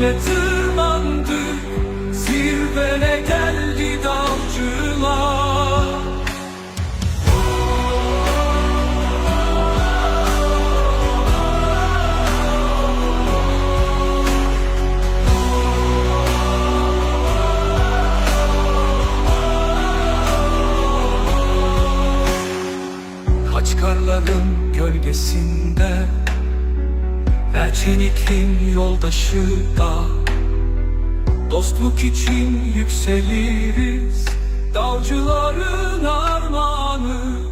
azimle tırmandık Zirvene geldi dalcılar Kaçkarların gölgesinde Erçenik'in yoldaşı için yükseliriz Dalcıların armağanı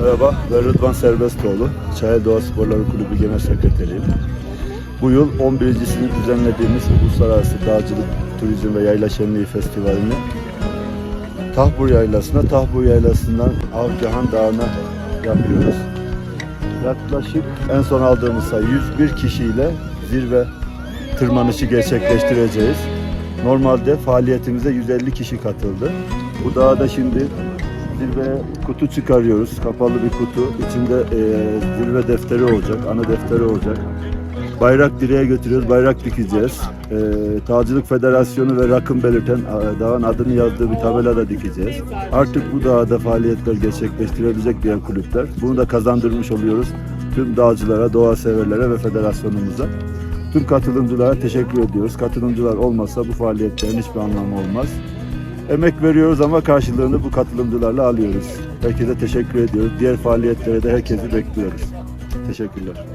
Merhaba, ben Rıdvan Serbestioğlu. Çayel Doğa Sporları Kulübü Genel Sekreteriyim. Bu yıl 11.sini düzenlediğimiz Uluslararası Dağcılık, Turizm ve Yayla Şenliği Festivali'ni Tahbur Yaylası'na, Tahbur Yaylası'ndan Avcahan Dağı'na yapıyoruz. Yaklaşık en son aldığımız sayı 101 kişiyle zirve tırmanışı gerçekleştireceğiz. Normalde faaliyetimize 150 kişi katıldı. Bu dağda şimdi zirveye kutu çıkarıyoruz. Kapalı bir kutu. İçinde eee, zirve defteri olacak, ana defteri olacak. Bayrak direğe götürüyoruz, bayrak dikeceğiz. Eee Tağcılık Federasyonu ve rakım belirten e, dağın adını yazdığı bir tabela da dikeceğiz. Artık bu dağda faaliyetler gerçekleştirebilecek diğer kulüpler. Bunu da kazandırmış oluyoruz tüm dağcılara, doğa severlere ve federasyonumuza. Tüm katılımcılara teşekkür ediyoruz. Katılımcılar olmasa bu faaliyetlerin hiçbir anlamı olmaz. Emek veriyoruz ama karşılığını bu katılımcılarla alıyoruz. Herkese teşekkür ediyoruz. Diğer faaliyetlere de herkesi bekliyoruz. Teşekkürler.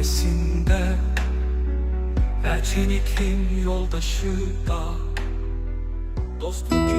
Kaçkarların gölgesinde Erçenik'in yoldaşı da Dostluk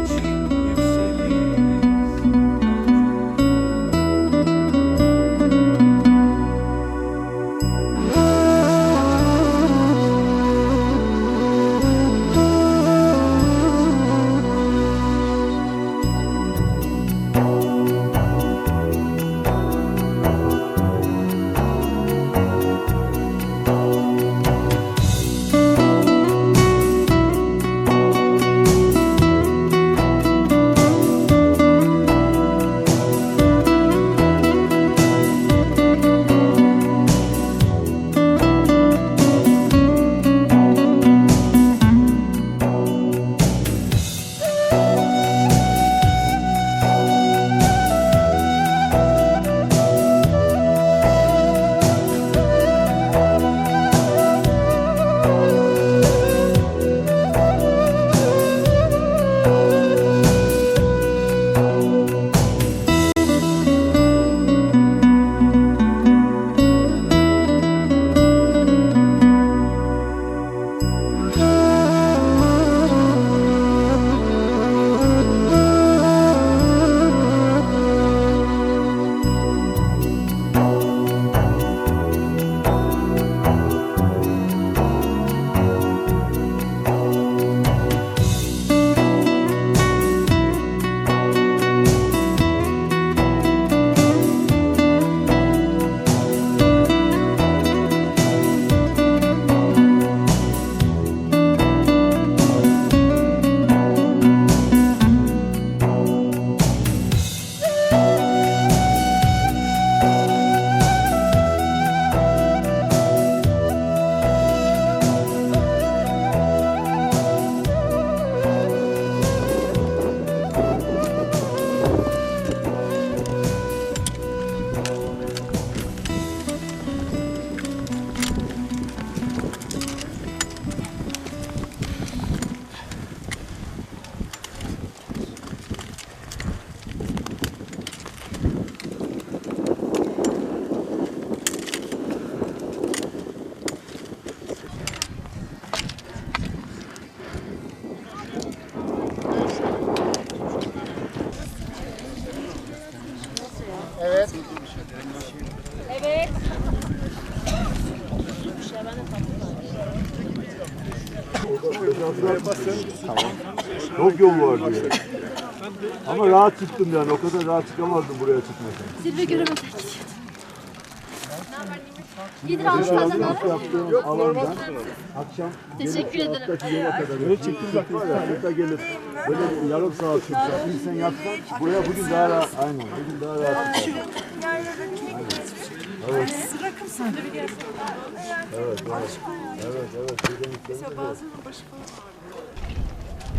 Tamam. Çok yol var diyor. Ama rahat çıktım yani. O kadar rahat çıkamazdım buraya çıkmasam. Zirve göremeden gidiyordum. Gelir almış Şu an zaten ilk yaptığım alandan akşam Teşekkür ederim. alttaki yere kadar. Böyle çektiğimiz var ya. Burada gelip böyle bir yarım saat sürse. İnsan yapsan buraya bugün daha rahat. Aynen. Bugün daha rahat. Evet. Evet, evet. Evet, evet. Buradan yüklenince de- Araları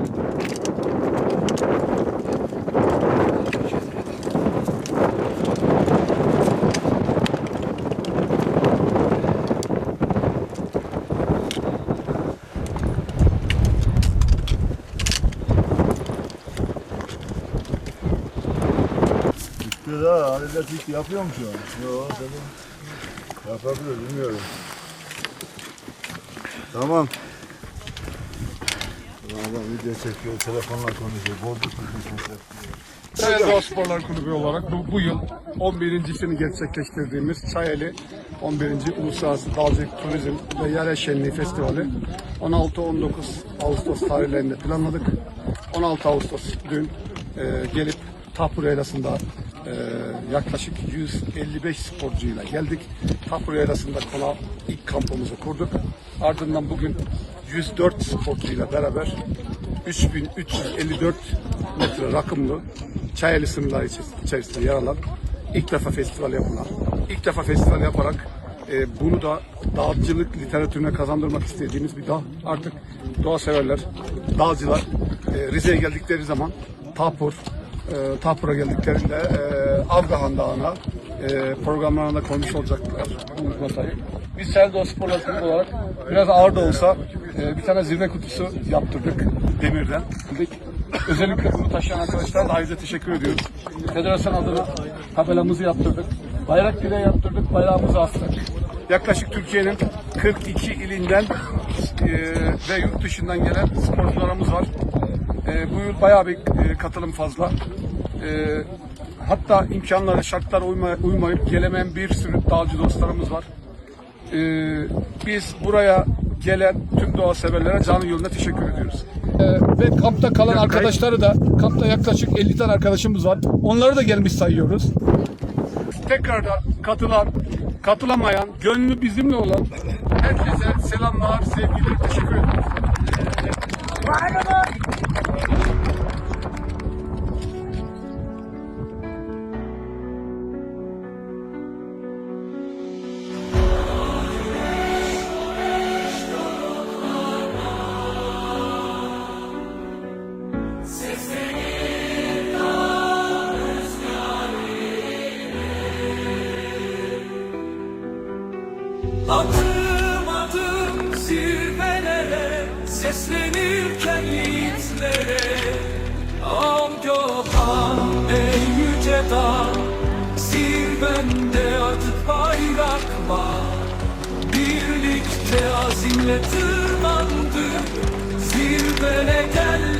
Ha. Halil'de tik yapıyor mu şu an? Yok tabii. Yapabilir bilmiyorum. Tamam. Video çekiyor, telefonla konuşuyor. Borcu tutmuş. Çayeli Doğa Kulübü olarak bu, bu yıl 11.sini gerçekleştirdiğimiz Çayeli 11. Uluslararası Dalcılık Turizm ve Yare Şenliği Festivali 16-19 Ağustos tarihlerinde planladık. 16 Ağustos dün e, gelip Tapur Yaylası'nda e, yaklaşık 155 sporcuyla geldik. Tapur Yaylası'nda konağı ilk kampımızı kurduk. Ardından bugün 104 sporcuyla beraber 3354 metre rakımlı Çayeli sınırları içerisinde yer alan ilk defa festival yapılan, ilk defa festival yaparak e, bunu da dağcılık literatürüne kazandırmak istediğimiz bir dağ. Artık doğa severler, dağcılar e, Rize'ye geldikleri zaman Tapur, e, Tapur'a geldiklerinde e, Avgahan Dağı'na e, programlarında rotayı. Biz Seldo Kulübü olarak biraz ağır da olsa e, bir tane zirve kutusu yaptırdık demirden. Özellikle bunu taşıyan arkadaşlara da ayrıca teşekkür ediyoruz. Federasyon adına tabelamızı yaptırdık. Bayrak direği yaptırdık, bayrağımızı astık. Yaklaşık Türkiye'nin 42 ilinden e, ve yurt dışından gelen sporcularımız var. E, bu yıl bayağı bir e, katılım fazla. E, hatta imkanlara, şartlara uyma, uymayıp gelemeyen bir sürü dağcı dostlarımız var. E, biz buraya gelen tüm doğa severlere canı yolunda teşekkür ediyoruz. E, ve kampta kalan arkadaşları da, kampta yaklaşık 50 tane arkadaşımız var. Onları da gelmiş sayıyoruz. tekrardan katılan, katılamayan, gönlü bizimle olan herkese selamlar, sevgiler, teşekkür ederim. Adım adım zirvelere Seslenirken yiğitlere. Al Gökhan ey yüce dağ Zirvende atıp bayrak var Birlikte azimle tırmandık Zirvele geldi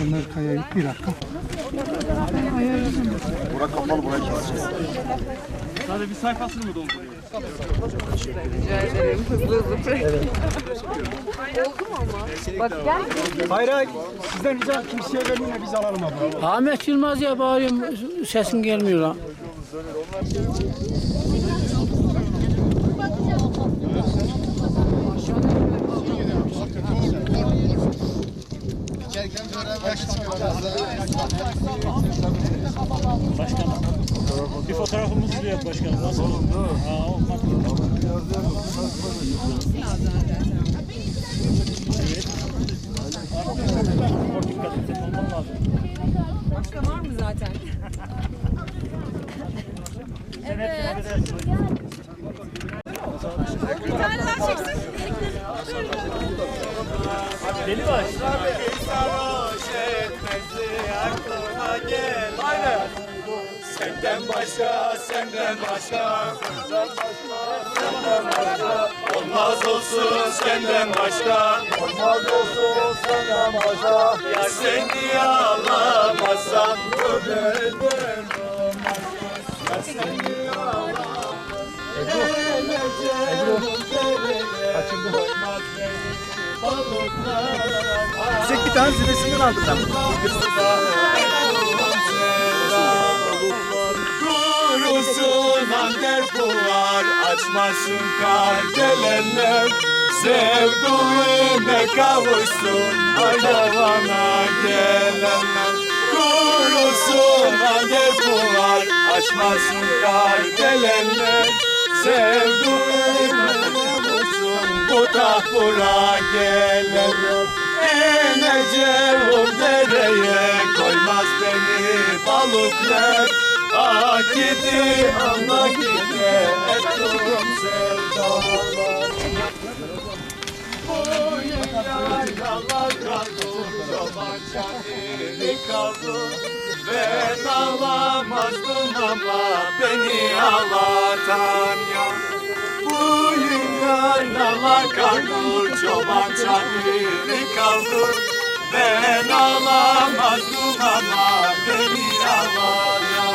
Ömer Kaya'yı bir dakika. Sadece bir sayfasını mı dolduruyor? Hayır hayır. Sizden rica kimseye vermeyin biz alalım abi. Ahmet Yılmaz ya bağırıyorum sesin gelmiyor lan. Bir fotoğrafımızı da başka Ya seni ağlamazsam ömrüm Ya seni ağlamazsam Çek bir tane zirvesinden aldım ben. Kurusun ander bular Açmasın kardelenler. Sevduğuna kavuşsun Aydavana gelenler. Kurusun ander bular Açmasın kardelenler. Sevduğuna kavuşsun Bu tahpura gelenler. İneceğim dereye Koymaz beni balıklar Gidi anla gidi Ettim sevdalar Bu yaylalar kaldı Çoban çadiri kaldı Ben ağlamazdım ama Beni ağlatan yan Bu yaylalar kaldı Çoban ben ağlamazdım ama beni ağlayan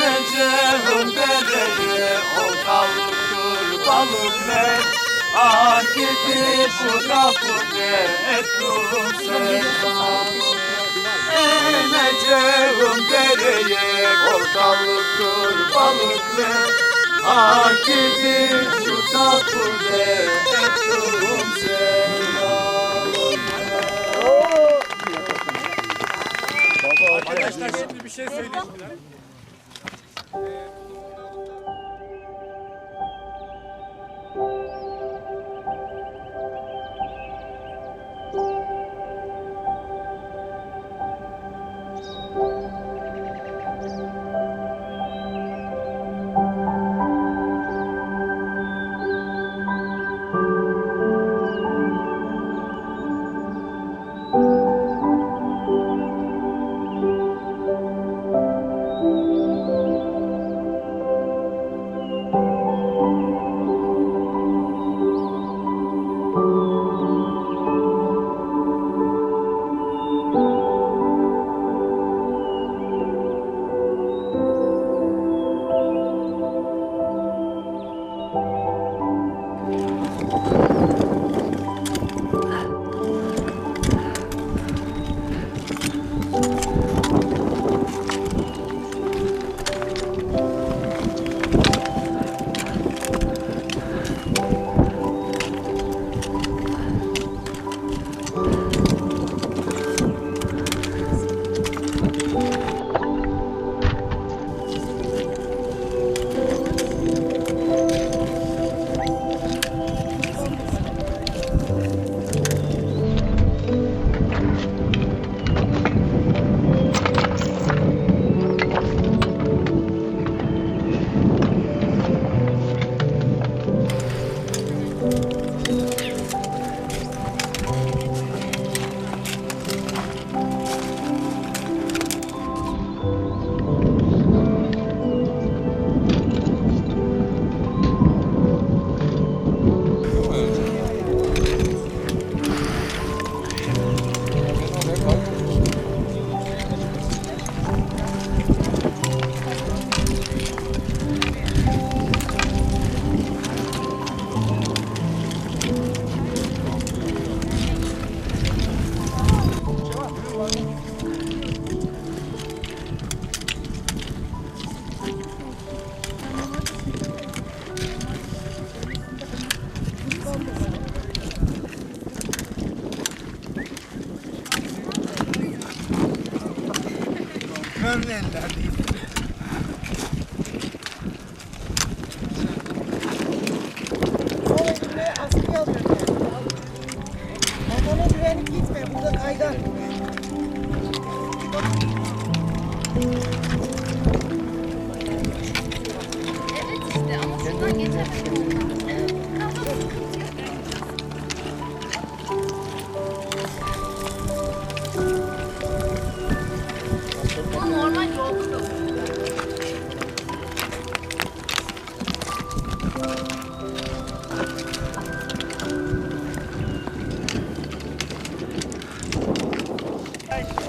Eğleneceğim dereye o tavuktur balık ver Ah gidi şu kapıda ettim sevdam Eğleneceğim dereye o tavuktur balık ver Ah gidi şu kapıda ettim sevdam Arkadaşlar şimdi bir şey söyleyeyim. Ihnen, Daddy.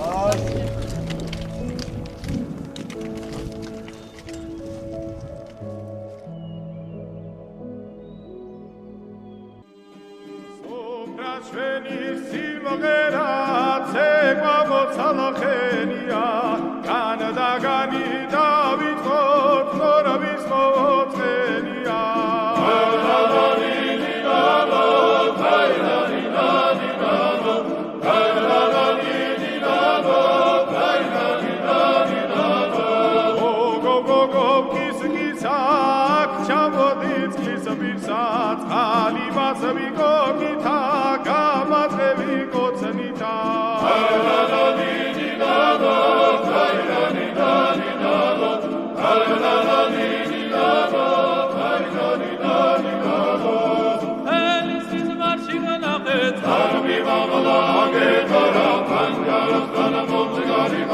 Nossa.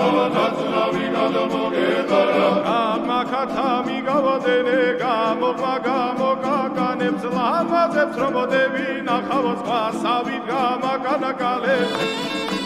დავდაცრავი გადმოგეყარა გამაკათა მიგავადენე გამოყვა გამოკაკანებს ლამაზებს რომ მოდევინახავ ზღვასავით გამაკანაკალებს